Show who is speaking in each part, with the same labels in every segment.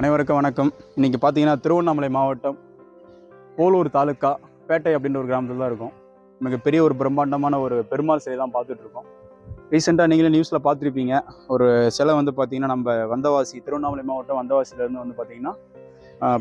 Speaker 1: அனைவருக்கும் வணக்கம். இன்றைக்கி பார்த்தீங்கன்னா திருவண்ணாமலை மாவட்டம் போலூர் தாலுக்கா பேட்டை அப்படின்ற ஒரு கிராமத்தில் தான் இருக்கும். மிகப்பெரிய ஒரு பிரம்மாண்டமான ஒரு பெருமாள் சிலை தான் பார்த்துட்ருக்கோம் ரீசெண்டாக நீங்களே நியூஸில் பார்த்துருப்பீங்க. ஒரு சிலை வந்து பார்த்திங்கன்னா நம்ம வந்தவாசி திருவண்ணாமலை மாவட்டம் வந்தவாசியிலேருந்து வந்து பார்த்திங்கன்னா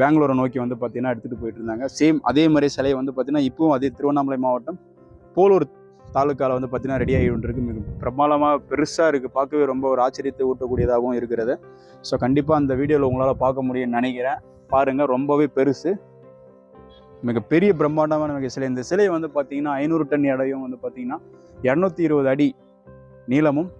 Speaker 1: பெங்களூரை நோக்கி வந்து பார்த்தீங்கன்னா எடுத்துகிட்டு போயிட்டு இருந்தாங்க. சேம் அதே மாதிரி சிலையை வந்து பார்த்தீங்கன்னா இப்போவும் அதே திருவண்ணாமலை மாவட்டம் போலூர் தாலுக்காவில் வந்து பார்த்தீங்கன்னா ரெடி ஆகிட்டு இருக்குது மிக பிரமாதமாக பெருசாக இருக்குது பார்க்கவே ரொம்ப ஒரு ஆச்சரியத்தை ஊட்டக்கூடியதாகவும் இருக்கிறது. ஸோ கண்டிப்பாக அந்த வீடியோவில் உங்களால் பார்க்க முடியும்னு நினைக்கிறேன். பாருங்கள் ரொம்பவே பெருசு. மிகப்பெரிய பிரம்மாண்டமான மிக சிலை. இந்த சிலை வந்து பார்த்திங்கன்னா ஐநூறு டன் எடையும் வந்து பார்த்திங்கன்னா இரநூத்தி இருபது அடி நீளமும்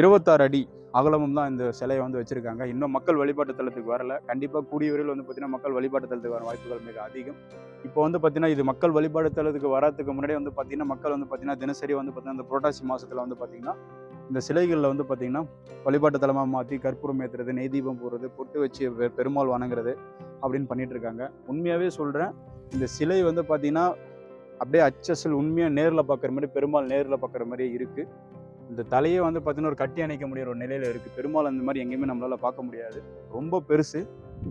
Speaker 1: இருபத்தாறு அடி அகலமும் தான் இந்த சிலையை வந்து வச்சுருக்காங்க. இன்னும் மக்கள் வழிபாட்டு தலத்துக்கு வரல. கண்டிப்பாக கூடிய விரைவில் வந்து பார்த்தீங்கன்னா மக்கள் வழிபாட்டு தலத்துக்கு வர வாய்ப்புகள் மிக அதிகம். இப்போ வந்து பார்த்தீங்கன்னா இது மக்கள் வழிபாடு தலத்துக்கு வரதுக்கு முன்னாடி வந்து பார்த்தீங்கன்னா மக்கள் வந்து பார்த்தீங்கன்னா தினசரி வந்து பார்த்தீங்கன்னா இந்த புரட்டாசி மாதத்தில் வந்து பார்த்தீங்கன்னா இந்த சிலைகளில் வந்து பார்த்தீங்கன்னா வழிபாட்டு தலமாக மாற்றி கற்பூரம் ஏற்றுறது நெய் தீபம் போடுறது பொட்டு வச்சு பெருமாள் வணங்குறது அப்படின்னு பண்ணிட்டு இருக்காங்க. உண்மையாகவே சொல்கிறேன் இந்த சிலை வந்து பார்த்தீங்கன்னா அப்படியே அச்சசல் உண்மையாக நேரில் பார்க்குற மாதிரி பெருமாள் நேரில் பார்க்குற மாதிரியே இருக்குது இந்த தலையை வந்து பார்த்தீங்கன்னா ஒரு கட்டி அணைக்க முடியிற ஒரு நிலையில் இருக்குது பெருமாள் அந்த மாதிரி எங்கேயுமே நம்மளால் பார்க்க முடியாது. ரொம்ப பெருசு.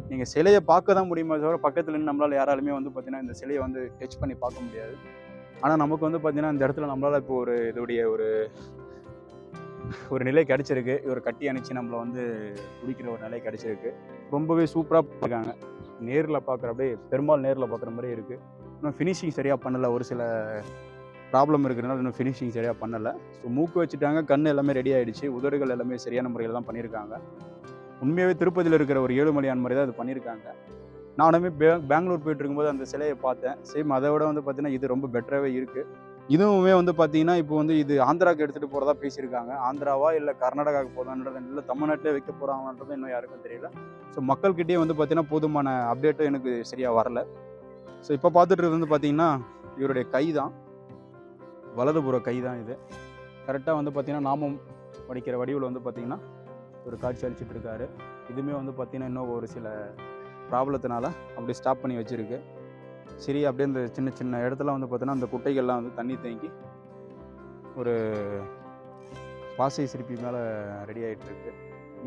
Speaker 1: நீங்கள் சிலையை பார்க்க தான் முடியுமே தவிர பக்கத்தில் இருந்து நம்மளால் யாராலுமே வந்து பார்த்தீங்கன்னா இந்த சிலையை வந்து டச் பண்ணி பார்க்க முடியாது. ஆனால் நமக்கு வந்து பார்த்தீங்கன்னா இந்த இடத்துல நம்மளால் இப்போ ஒரு இதோடைய ஒரு ஒரு நிலை கிடச்சிருக்கு. ஒரு கட்டி அணைச்சி நம்மளை வந்து குடிக்கிற ஒரு நிலை கிடச்சிருக்கு. ரொம்பவே சூப்பராக இருக்காங்க நேரில் பார்க்குற அப்படியே பெரும்பால் நேரில் பார்க்குற மாதிரி இருக்குது இன்னும் ஃபினிஷிங் சரியாக பண்ணலை. ஒரு சில ப்ராப்ளம் இருக்கிறனால இன்னும் ஃபினிஷிங் சரியாக பண்ணலை. ஸோ மூக்கு வச்சுட்டாங்க கண் எல்லாமே ரெடி ஆகிடுச்சு உதடுகள் எல்லாமே சரியான முறையில் தான் பண்ணியிருக்காங்க. உண்மையாகவே திருப்பதியில் இருக்கிற ஒரு ஏழுமலையான் மாதிரி தான் அது பண்ணியிருக்காங்க. நானுமே பே பெங்களூர் போயிட்டு இருக்கும்போது அந்த சிலையை பார்த்தேன். சேம் அதை விட வந்து பார்த்தீங்கன்னா இது ரொம்ப பெட்டராகவே இருக்குது இதுவுமே வந்து பார்த்தீங்கன்னா இப்போ வந்து இது ஆந்திராவுக்கு எடுத்துகிட்டு போகிறதா பேசியிருக்காங்க. ஆந்திராவா இல்லை கர்நாடகாவுக்கு போதான்றது இல்லை தமிழ்நாட்டிலே வைக்க போகிறாங்கன்றது இன்னும் யாருக்கும் தெரியல. ஸோ மக்கள்கிட்டயே வந்து பார்த்தீங்கன்னா போதுமான அப்டேட்டும் எனக்கு சரியாக வரல. ஸோ இப்போ பார்த்துட்டு இருக்கிறது வந்து பார்த்தீங்கன்னா இவருடைய கை தான் வலதுபுற கை தான் இது. கரெக்டாக வந்து பார்த்திங்கன்னா நாமம் படிக்கிற வடிவில் வந்து பார்த்திங்கன்னா ஒரு காட்சி அளிச்சிட்டு இருக்காரு. இதுவுமே வந்து பார்த்திங்கன்னா இன்னும் ஒரு சில ப்ராப்ளத்தினால அப்படி ஸ்டாப் பண்ணி வச்சுருக்கு. சரி அப்படியே இந்த சின்ன சின்ன இடத்துல வந்து பார்த்தீங்கன்னா அந்த குட்டைகள்லாம் வந்து தண்ணி தேங்கி ஒரு பாசை சிரிப்பி மேலே ரெடி ஆகிட்டுருக்கு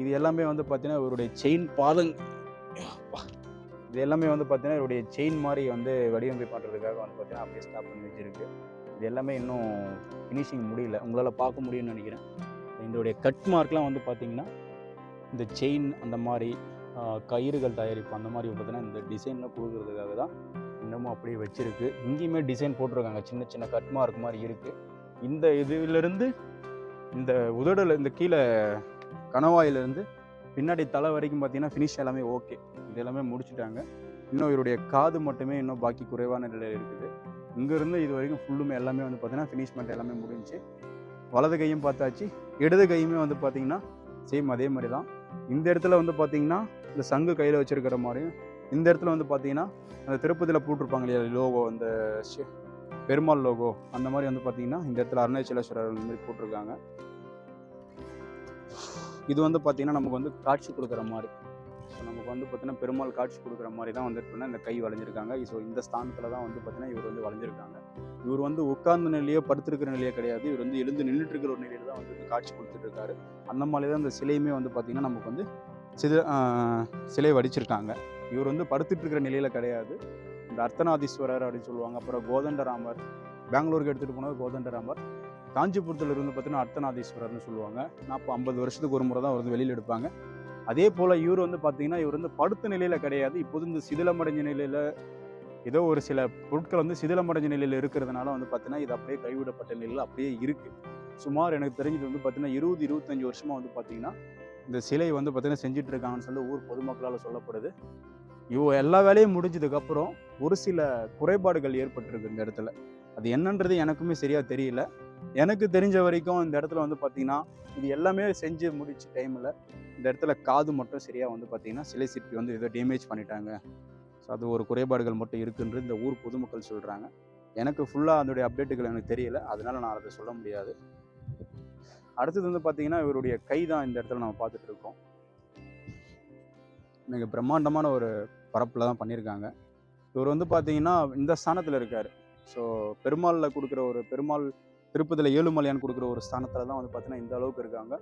Speaker 1: இது எல்லாமே வந்து பார்த்தீங்கன்னா இவருடைய செயின் பாதங் இது எல்லாமே வந்து பார்த்திங்கன்னா இவருடைய செயின் மாதிரி வந்து வடிவமைப்பு பண்ணுறதுக்காக வந்து பார்த்தீங்கன்னா அப்படியே ஸ்டாப் பண்ணி வச்சுருக்கு. இது எல்லாமே இன்னும் ஃபினிஷிங் முடியல. உங்களால் பார்க்க முடியும்னு நினைக்கிறேன். இதோடைய கட் மார்க்லாம் வந்து பார்த்தீங்கன்னா இந்த செயின் அந்த மாதிரி கயிறுகள் தயாரிப்பு அந்த மாதிரி பார்த்தீங்கன்னா இந்த டிசைனில் கொடுக்குறதுக்காக தான் இன்னமும் அப்படியே வச்சுருக்கு. இங்கேயுமே டிசைன் போட்டிருக்காங்க. சின்ன சின்ன கட் மார்க் மாதிரி இருக்குது இந்த இதுலேருந்து இந்த உதடல இந்த கீழே கணவாயிலேருந்து பின்னாடி தலை வரைக்கும் பார்த்தீங்கன்னா ஃபினிஷ் எல்லாமே ஓகே இது எல்லாமே முடிச்சுட்டாங்க. இன்னும் இவருடைய காது மட்டுமே இன்னும் பாக்கி குறைவான நிலையில் இருக்குது. இங்கேருந்து இது வரைக்கும் ஃபுல்லுமே எல்லாமே வந்து பார்த்தீங்கன்னா ஃபினிஷ்மெண்ட் எல்லாமே முடிஞ்சுச்சு. வலது கையும் பார்த்தாச்சு. இடது கையுமே வந்து பார்த்திங்கன்னா சேம் அதே மாதிரி தான். இந்த இடத்துல வந்து பார்த்திங்கன்னா இந்த சங்கு கையில் வச்சுருக்கிற மாதிரியும் இந்த இடத்துல வந்து பார்த்திங்கன்னா அந்த திருப்பதியில் போட்டிருப்பாங்க இல்லையா லோகோ அந்த பெருமாள் லோகோ அந்த மாதிரி வந்து பார்த்திங்கன்னா இந்த இடத்துல அருணாச்சலேஸ்வரர் அந்த மாதிரி போட்டிருக்காங்க. இது வந்து பார்த்திங்கன்னா நமக்கு வந்து காட்சி கொடுக்குற மாதிரி. நமக்கு வந்து பார்த்தீங்கன்னா பெருமாள் காட்சி கொடுக்குற மாதிரி தான் வந்து பார்த்தீங்கன்னா இந்த கை வளைஞ்சிருக்காங்க. ஸோ இந்த ஸ்தானத்தில் தான் வந்து பார்த்தீங்கன்னா இவர் வந்து வளைஞ்சிருக்காங்க. இவர் வந்து உட்கார்ந்த நிலையோ படுத்திருக்கிற நிலையோ கிடையாது. இவர் வந்து எழுந்து நின்றுட்டு இருக்கிற ஒரு நிலையில தான் வந்து காட்சி கொடுத்துட்டு இருக்காரு. அந்த மாதிரி தான் இந்த சிலையுமே வந்து பார்த்தீங்கன்னா நமக்கு வந்து சித சிலை வடிச்சிருக்காங்க. இவர் வந்து படுத்துட்டு இருக்கிற நிலையில கிடையாது. இந்த அர்த்தநாதீஸ்வரர் அப்படின்னு சொல்லுவாங்க. அப்புறம் கோதண்டராமர் பெங்களூருக்கு எடுத்துகிட்டு போனது கோதண்டராமர். காஞ்சிபுரத்தில் இருந்து பார்த்தீங்கன்னா அர்த்தநாதீஸ்வரர்னு சொல்லுவாங்க. நாற்பது ஐம்பது வருஷத்துக்கு ஒரு முறை தான் அவர் வந்து வெளியில் எடுப்பாங்க. அதே போல் இவர் வந்து பார்த்தீங்கன்னா இவர் வந்து படுத்த நிலையில் கிடையாது. இப்போது இந்த சிதிலமடைஞ்ச நிலையில் ஏதோ ஒரு சில பொருட்கள் வந்து சிதிலமடைஞ்ச நிலையில் இருக்கிறதுனால வந்து பார்த்தீங்கன்னா இது அப்படியே கைவிடப்பட்ட நிலையில் அப்படியே இருக்குது சுமார் எனக்கு தெரிஞ்சது வந்து பார்த்தீங்கன்னா இருபது இருபத்தஞ்சி வருஷமாக வந்து பார்த்தீங்கன்னா இந்த சிலை வந்து பார்த்திங்கன்னா செஞ்சிட்ருக்காங்கன்னு சொல்லி ஊர் பொதுமக்களால் சொல்லப்படுது. இவ எல்லா வேலையும் முடிஞ்சதுக்கப்புறம் ஒரு சில குறைபாடுகள் ஏற்பட்டிருக்கு இந்த இடத்துல. அது என்னன்றது எனக்குமே சரியாக தெரியல. எனக்கு தெரிஞ்ச வரைக்கும் இந்த இடத்துல வந்து பார்த்தீங்கன்னா இது எல்லாமே செஞ்சு முடிச்ச டைமில் இந்த இடத்துல காது மட்டும் சரியாக வந்து பார்த்தீங்கன்னா சிலை சிற்பி வந்து ஏதோ டேமேஜ் பண்ணிட்டாங்க. ஸோ அது ஒரு குறைபாடுகள் மட்டும் இருக்குன்று இந்த ஊர் பொதுமக்கள் சொல்கிறாங்க எனக்கு ஃபுல்லாக அதோடைய அப்டேட்டுகள் எனக்கு தெரியல. அதனால் நான் அதை சொல்ல முடியாது. அடுத்தது வந்து பார்த்திங்கன்னா இவருடைய கை தான் இந்த இடத்துல நம்ம பார்த்துட்டு இருக்கோம். மிக பிரம்மாண்டமான ஒரு பரப்பில் தான் பண்ணியிருக்காங்க. இவர் வந்து பார்த்திங்கன்னா இந்த ஸ்தானத்தில் இருக்கார். ஸோ பெருமாளில் கொடுக்குற ஒரு பெருமாள் திருப்பதியில் ஏழுமலையான் கொடுக்குற ஒரு ஸ்தானத்தில் தான் வந்து பார்த்தீங்கன்னா இந்த அளவுக்கு இருக்காங்க.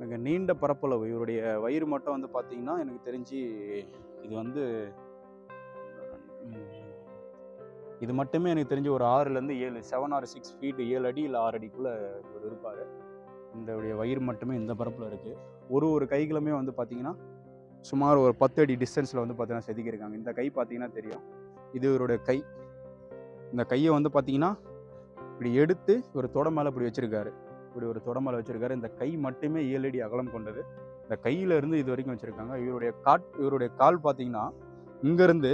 Speaker 1: மிக நீண்ட பரப்பளவு. இவருடைய வயிறு மட்டும் வந்து பார்த்தீங்கன்னா எனக்கு தெரிஞ்சு இது வந்து இது மட்டுமே எனக்கு தெரிஞ்சு ஒரு ஆறுலேருந்து ஏழு செவன் ஆர் சிக்ஸ் ஃபீட் ஏழு அடி இல்லை ஆறு அடிக்குள்ளே இவர் இருப்பார். இந்த உடைய வயிறு மட்டுமே இந்த பரப்பில் இருக்குது ஒரு ஒரு கைகளுமே வந்து பார்த்தீங்கன்னா சுமார் ஒரு பத்து அடி டிஸ்டன்ஸில் வந்து பார்த்தீங்கன்னா செதுக்கியிருக்காங்க. இந்த கை பார்த்தீங்கன்னா தெரியும். இது இவருடைய கை. இந்த கையை வந்து பார்த்தீங்கன்னா இப்படி எடுத்து ஒரு தொட மேலே இப்படி வச்சிருக்காரு. இப்படி ஒரு தொட மேலே வச்சிருக்காரு. இந்த கை மட்டுமே ஏழு அடி அகலம் கொண்டது. இந்த கையில இருந்து இது வரைக்கும் வச்சிருக்காங்க. இவருடைய காட் இவருடைய கால் பார்த்தீங்கன்னா இங்கேருந்து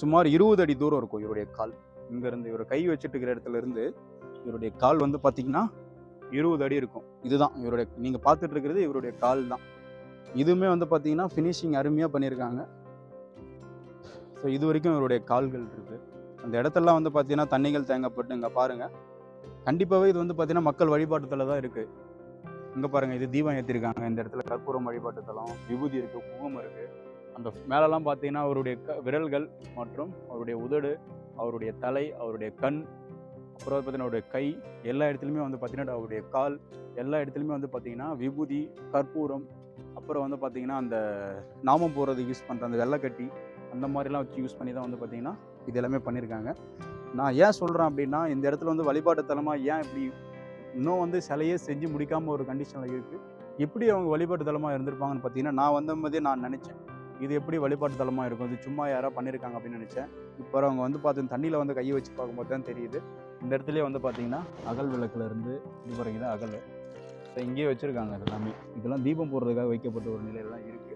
Speaker 1: சுமார் இருபது அடி தூரம் இருக்கும் இவருடைய கால். இங்கேருந்து இவர் கை வச்சுட்டு இருக்கிற இடத்துல இருந்து இவருடைய கால் வந்து பார்த்தீங்கன்னா இருபது அடி இருக்கும். இதுதான் இவருடைய நீங்கள் பார்த்துட்டு இருக்கிறது இவருடைய கால் தான். இதுவுமே வந்து பார்த்தீங்கன்னா ஃபினிஷிங் அருமையாக பண்ணியிருக்காங்க ஸோ இது வரைக்கும் இவருடைய கால்கள் இருக்குது அந்த இடத்தெல்லாம் வந்து பார்த்தீங்கன்னா தண்ணிகள் தேங்கப்பட்டு இங்கே பாருங்கள் கண்டிப்பாகவே இது வந்து பார்த்தீங்கன்னா மக்கள் வழிபாட்டுத்தல தான் இருக்குது இங்கே பாருங்கள் இது தீபம் ஏற்றிருக்காங்க இந்த இடத்துல கற்பூரம் வழிபாட்டு தலம் விபூதி இருக்கு குங்குமம் இருக்குது அந்த மேலெல்லாம் பார்த்தீங்கன்னா அவருடைய க- விரல்கள் மற்றும் அவருடைய உதடு அவருடைய தலை அவருடைய கண் அப்புறம் வந்து பார்த்தீங்கன்னா அவருடைய கை எல்லா இடத்துலையுமே வந்து பார்த்தீங்கன்னா அவருடைய கால் எல்லா இடத்துலையுமே வந்து பார்த்தீங்கன்னா விபூதி கற்பூரம் அப்புறம் வந்து பார்த்தீங்கன்னா அந்த நாமம் போடுறது யூஸ் பண்ணுற அந்த வெள்ளைக்கட்டி அந்த மாதிரிலாம் வச்சு யூஸ் பண்ணி தான் வந்து பார்த்தீங்கன்னா இது எல்லாமே பண்ணியிருக்காங்க நான் ஏன் சொல்கிறேன் அப்படின்னா இந்த இடத்துல வந்து வழிபாட்டுத்தலமாக ஏன் இப்படி இன்னும் வந்து சிலையே செஞ்சு முடிக்காமல் ஒரு கண்டிஷனில் இருக்குது எப்படி அவங்க வழிபாட்டுத்தலமாக இருந்திருப்பாங்கன்னு பார்த்தீங்கன்னா நான் வந்த போதே நான் நினச்சேன். இது எப்படி வழிபாட்டுத்தலமாக இருக்கும்? இது சும்மா யாராக பண்ணியிருக்காங்க அப்படின்னு நினச்சேன். இப்போ அவங்க வந்து பார்த்து தண்ணியில் வந்து கையை வச்சு பார்க்கும்போது தான் தெரியுது. இந்த இடத்துலேயே வந்து பார்த்தீங்கன்னா அகல் விளக்குலேருந்து இது பாருங்க அகல். ஸோ இங்கேயே வச்சுருக்காங்க எல்லாமே. இதெல்லாம் தீபம் போடுறதுக்காக வைக்கப்பட்ட ஒரு நிலையில தான் இருக்குது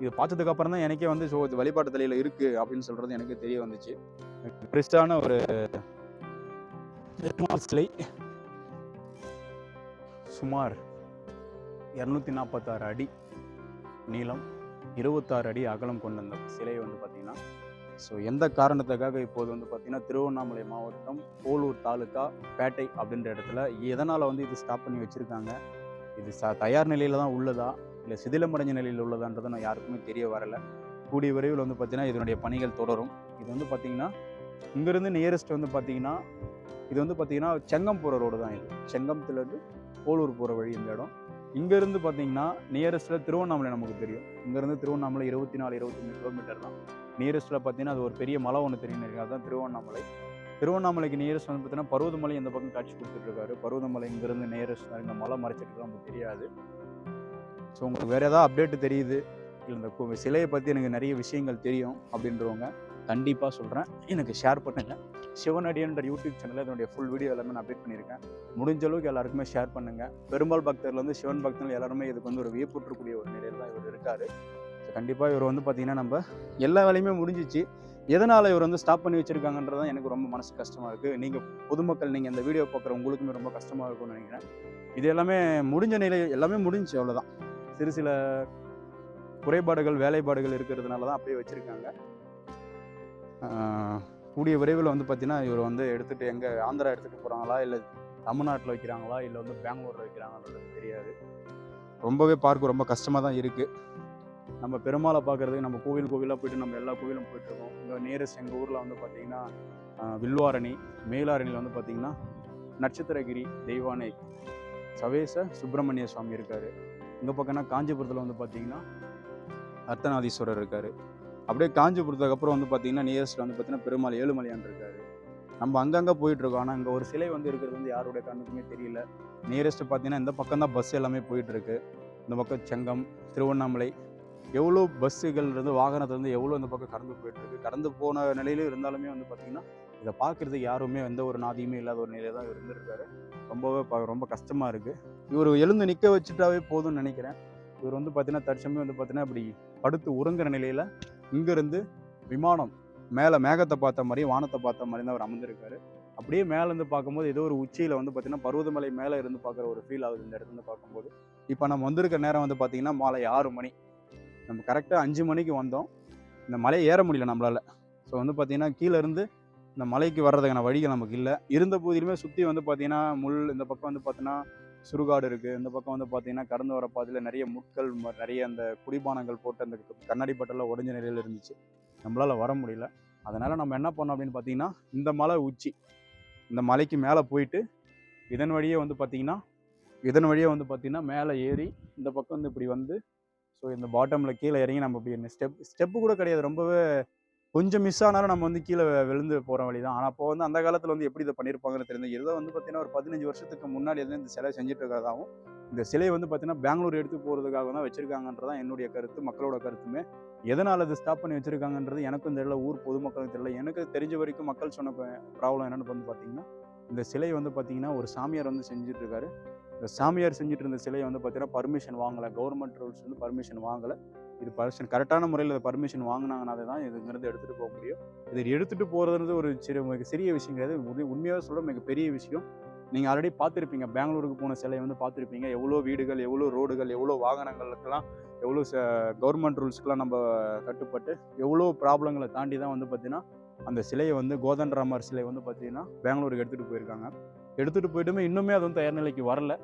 Speaker 1: இது பார்த்ததுக்கு அப்புறம் தான் எனக்கே வந்து ஸோ இது வழிபாட்டு தலையில் இருக்குது அப்படின்னு சொல்கிறது எனக்கு தெரிய வந்துச்சு. பெஸ்ட்டான ஒரு சிலை. சுமார் இரநூத்தி நாற்பத்தாறு அடி நீளம் இருபத்தாறு அடி அகலம் கொண்ட அந்த சிலையை வந்து பார்த்திங்கன்னா ஸோ எந்த காரணத்துக்காக இப்போது வந்து பார்த்திங்கன்னா திருவண்ணாமலை மாவட்டம் போலூர் தாலுக்கா பேட்டை அப்படின்ற இடத்துல எதனால் வந்து இது ஸ்டாப் பண்ணி வச்சுருக்காங்க? இது ச தயார் நிலையில் தான் உள்ளதா? இல்லை சிதிலமடைஞ்ச நிலையில் உள்ளதான்றது நான் யாருக்குமே தெரிய வரல. கூடிய விரைவில் வந்து பார்த்திங்கன்னா இதனுடைய பணிகள் தொடரும். இது வந்து பார்த்திங்கன்னா இங்கேருந்து நியரஸ்ட் வந்து பார்த்திங்கன்னா இது வந்து பார்த்திங்கன்னா செங்கம் போகிற ரோடு தான் இது. செங்கம்துலேருந்து போலூர் போகிற வழி இந்த இடம். இங்கேருந்து பார்த்தீங்கன்னா நியரஸ்ட்டில் திருவண்ணாமலை நமக்கு தெரியும். இங்கேருந்து திருவண்ணாமலை இருபத்தி நாலு இருபத்தி மூணு கிலோமீட்டர் தான் நியரஸ்ட்டில் பார்த்தீங்கன்னா அது ஒரு பெரிய மலை ஒன்று தெரியும். இருக்கு அதுதான் திருவண்ணாமலை. திருவண்ணாமலைக்கு நியரஸ்ட் வந்து பார்த்தீங்கன்னா பருவதமலை இந்த பக்கம் காட்சி கொடுத்துட்ருக்காரு பருவதமலை இங்கேருந்து நியரஸ்ட் இந்த மலை மறைச்சிட்டு நமக்கு தெரியாது. ஸோ உங்களுக்கு வேறு ஏதாவது அப்டேட் தெரியுது இல்லை இந்த சிலையை பற்றி எனக்கு நிறைய விஷயங்கள் தெரியும் அப்படின்றவங்க கண்டிப்பாக சொல்கிறேன் எனக்கு ஷேர் பண்ணுங்கள் சிவனடியன்ற யூடியூப் சேனலில் இதனுடைய ஃபுல் வீடியோ எல்லாமே நான் அப்டேட் பண்ணியிருக்கேன். முடிஞ்ச அளவுக்கு எல்லாருக்குமே ஷேர் பண்ணுங்கள் பெரும்பால் பக்தர்லேருந்து சிவன் பக்தர்கள் எல்லாருமே இதுக்கு வந்து ஒரு வியப்புற்றக்கூடிய ஒரு நிலையில் தான் இவர் இருக்கார். ஸோ கண்டிப்பாக இவர் வந்து பார்த்திங்கன்னா நம்ம எல்லா வேலையுமே முடிஞ்சிச்சு. எதனால் இவர் வந்து ஸ்டாப் பண்ணி வச்சுருக்காங்கன்றது தான் எனக்கு ரொம்ப மனசு கஷ்டமாக இருக்குது நீங்கள் பொதுமக்கள் நீங்கள் இந்த வீடியோ பார்க்குற உங்களுக்குமே ரொம்ப கஷ்டமாக இருக்கும்னு நினைக்கிறேன். இது எல்லாமே முடிஞ்ச நிலை எல்லாமே முடிஞ்சுச்சு அவ்வளோதான் சிறு சில குறைபாடுகள் வேலைப்பாடுகள் இருக்கிறதுனால தான் அப்படியே வச்சுருக்காங்க. கூடிய விரைவில் வந்து பார்த்தீங்கன்னா இவர் வந்து எடுத்துகிட்டு எங்கே ஆந்திரா எடுத்துகிட்டு போகிறாங்களா இல்லை தமிழ்நாட்டில் வைக்கிறாங்களா இல்லை வந்து பெங்களூரில் வைக்கிறாங்கன்றது தெரியாது. ரொம்பவே பார்க்க ரொம்ப கஷ்டமாக தான் இருக்குது நம்ம பெருமாளை பார்க்குறதுக்கு நம்ம கோவில் கோவிலாக போயிட்டு நம்ம எல்லா கோவிலும் போயிட்டுருக்கோம் இங்கே நியரஸ்ட் எங்கள் ஊரில் வந்து பார்த்திங்கன்னா வில்வாரணி மேலாரணியில் வந்து பார்த்திங்கன்னா நட்சத்திரகிரி தெய்வானை சவேச சுப்பிரமணிய சுவாமி இருக்கார். இந்த பக்கம்னா காஞ்சிபுரத்தில் வந்து பார்த்திங்கன்னா அர்த்தநாதீஸ்வரர் இருக்கார். அப்படியே காஞ்சிபுரத்துக்கு அப்புறம் வந்து பார்த்திங்கன்னா நியரஸ்ட் வந்து பார்த்தீங்கன்னா பெருமாள் ஏழுமலையான் இருக்காரு. நம்ம அங்கங்கே போயிட்டுருக்கோம் ஆனால் அங்கே ஒரு சிலை வந்து இருக்கிறது வந்து யாருடைய கண்ணுக்குமே தெரியல. நியரஸ்ட் பார்த்தீங்கன்னா இந்த பக்கம் தான் பஸ் எல்லாமே போயிட்டுருக்கு இந்த பக்கம் செங்கம் திருவண்ணாமலை எவ்வளோ பஸ்ஸுகள் இருந்து வாகனத்துலேருந்து எவ்வளோ இந்த பக்கம் கடந்து போயிட்டுருக்கு கடந்து போன நிலையிலும் இருந்தாலுமே வந்து பார்த்திங்கன்னா இதை பார்க்குறது யாருமே எந்த ஒரு நாதியுமே இல்லாத ஒரு நிலையில தான் இருந்திருக்காரு. ரொம்பவே ரொம்ப கஷ்டமாக இருக்குது இவர் எழுந்து நிற்க வச்சுட்டாவே போதும்னு நினைக்கிறேன். இவர் வந்து பார்த்தீங்கன்னா தற்சமயம் வந்து பார்த்தீங்கன்னா இப்படி படுத்து உறங்குற நிலையில் இங்கேருந்து விமானம் மேலே மேகத்தை பார்த்த மாதிரி வானத்தை பார்த்த மாதிரி தான் அவர் அமர்ந்திருக்காரு. அப்படியே மேலேருந்து பார்க்கும்போது ஏதோ ஒரு உச்சியில் வந்து பார்த்தீங்கன்னா பருவதமலை மேலே இருந்து பார்க்குற ஒரு ஃபீல் ஆகுது இந்த இடத்துல பார்க்கும்போது. இப்போ நம்ம வந்திருக்க நேரம் வந்து பார்த்திங்கன்னா மாலை ஆறு மணி. நம்ம கரெக்டாக அஞ்சு மணிக்கு வந்தோம். இந்த மலையை ஏற முடியல நம்மளால். ஸோ வந்து பார்த்திங்கன்னா கீழே இருந்து இந்த மலைக்கு வர்றதுக்கான வழிகள் நமக்கு இல்லை. இருந்த போதிலுமே சுற்றி வந்து பார்த்தீங்கன்னா முள் இந்த பக்கம் வந்து பார்த்தீங்கன்னா சுடுகாடு இருக்குது இந்த பக்கம் வந்து பார்த்தீங்கன்னா கடந்து வர பாதையில் நிறைய முட்கள் ம- நிறைய அந்த குடிபானங்கள் போட்டு அந்த கண்ணாடி பட்டெல்லாம் உடஞ்ச நிலையில் இருந்துச்சு. நம்மளால் வர முடியல. அதனால் நம்ம என்ன பண்ணோம் அப்படின்னு பார்த்தீங்கன்னா இந்த மலை உச்சி இந்த மலைக்கு மேலே போயிட்டு இதன் வழியே வந்து பார்த்தீங்கன்னா இதன் வழியாக வந்து பார்த்தீங்கன்னா மேலே ஏறி இந்த பக்கம் வந்து இப்படி வந்து ஸோ இந்த பாட்டமில் கீழே இறங்கி நம்ம இப்படி ஸ்டெப் ஸ்டெப்பு கூட கிடையாது. ரொம்பவே கொஞ்சம் மிஸ் ஆனாலும் நம்ம வந்து கீழே விழுந்து போகிற வழி தான் ஆனால் அப்போ வந்து அந்த காலத்தில் வந்து எப்படி இதை பண்ணியிருப்பாங்கன்னு தெரிஞ்சு ஏதோ வந்து பார்த்தீங்கன்னா ஒரு பதினஞ்சு வருஷத்துக்கு முன்னாடி இருந்து இந்த சிலை செஞ்சுட்டு இருக்கிறதாகவும் இந்த சிலையை வந்து பார்த்தீங்கன்னா பெங்களூர் எடுத்து போகிறதுக்காக தான் வச்சிருக்காங்கன்றதான் என்னுடைய கருத்து மக்களோட கருத்துமே. எதனால் அது ஸ்டாப் பண்ணி வச்சிருக்காங்கன்றது எனக்கும் தெரியல ஊர் பொதுமக்களுக்கும் தெரியல. எனக்கு தெரிஞ்ச வரைக்கும் மக்கள் சொன்ன ப்ராப்ளம் என்னென்னு வந்து பார்த்தீங்கன்னா இந்த சிலை வந்து பார்த்தீங்கன்னா ஒரு சாமியார் வந்து செஞ்சுட்டு இந்த சாமியார் செஞ்சுட்டு இருந்த சிலையை வந்து பார்த்தீங்கன்னா பர்மிஷன் வாங்கலை. கவர்மெண்ட் ரூல்ஸ் வந்து பர்மிஷன் வாங்கலை. இது பர்மிஷன் கரெக்டான முறையில் இதை பர்மிஷன் வாங்கினாங்கனாலே தான் இதுங்கிறது எடுத்துகிட்டு போக முடியும். இது எடுத்துகிட்டு போகிறதுன்றது ஒரு சிறு மிக சிறிய விஷயம் கிடையாது உண்மையாக சொல்ல மிக பெரிய விஷயம். நீங்கள் ஆல்ரெடி பார்த்துருப்பீங்க. பெங்களூருக்கு போன சிலையை வந்து பார்த்துருப்பீங்க. எவ்வளோ வீடுகள் எவ்வளோ ரோடுகள் எவ்வளோ வாகனங்களுக்கெல்லாம் எவ்வளோ கவர்மெண்ட் ரூல்ஸ்க்கெலாம் நம்ம கட்டுப்பட்டு எவ்வளோ ப்ராப்ளங்களை தாண்டி தான் வந்து பார்த்திங்கன்னா அந்த சிலையை வந்து கோதண்டராமர் சிலை வந்து பார்த்தீங்கன்னா பெங்களூருக்கு எடுத்துகிட்டு போயிருக்காங்க. எடுத்துகிட்டு போயிட்டுமே இன்னுமே அது வந்து தயார் நிலைக்கு வரல.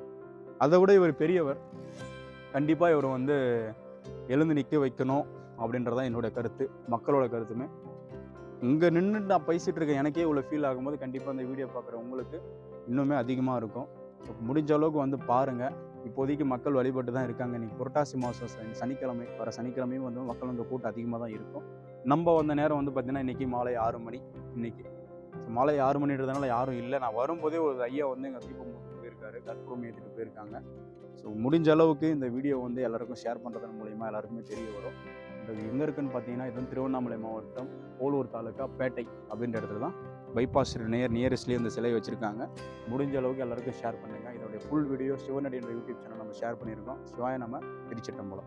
Speaker 1: அதை விட இவர் பெரியவர். கண்டிப்பாக இவர் வந்து எழுந்து நிற்க வைக்கணும் அப்படின்றதான் என்னோட கருத்து. மக்களோட கருத்துமே. இங்கே நின்று நான் பேசிகிட்டு இருக்கேன். எனக்கே இவ்வளோ ஃபீல் ஆகும்போது கண்டிப்பாக அந்த வீடியோ பார்க்குற உங்களுக்கு இன்னுமே அதிகமாக இருக்கும். ஸோ முடிஞ்ச அளவுக்கு வந்து பாருங்கள் இப்போதைக்கு மக்கள் வழிபட்டு தான் இருக்காங்க. இன்றைக்கி புரட்டாசி மாதம் சனிக்கிழமை வர சனிக்கிழமையும் வந்து மக்கள் வந்து கூட்டம் அதிகமாக தான் இருக்கும். நம்ம வந்த நேரம் வந்து பார்த்திங்கன்னா இன்றைக்கி மாலை ஆறு மணி. இன்னைக்கு. ஸோ மாலை ஆறு மணின்றதுனால யாரும் இல்லை. நான் வரும்போதே ஒரு ஐயா வந்து எங்கள் தீபம் போயிருக்காரு கற்பூரம் ஏற்றிட்டு போயிருக்காங்க. ஸோ முடிஞ்ச அளவுக்கு இந்த வீடியோ வந்து எல்லாருக்கும் ஷேர் பண்ணுறதன் மூலிமா எல்லாருக்குமே தெரிய வரும். இந்த எங்கே இருக்குன்னு பார்த்தீங்கன்னா இது வந்து திருவண்ணாமலை மாவட்டம் போலூர் தாலுக்கா பேட்டை அப்படின்ற இடத்துல தான் பைபாஸ் நியர் நியரஸ்ட்லேயே இந்த சிலையை வச்சுருக்காங்க. முடிஞ்ச அளவுக்கு எல்லாருக்கும் ஷேர் பண்ணுங்கள் இதோடைய ஃபுல் வீடியோ சிவனடி என்ற யூடியூப் சேனல் நம்ம ஷேர் பண்ணியிருக்கோம். சிவாய நம்ம திருச்சிட்டம்பலம்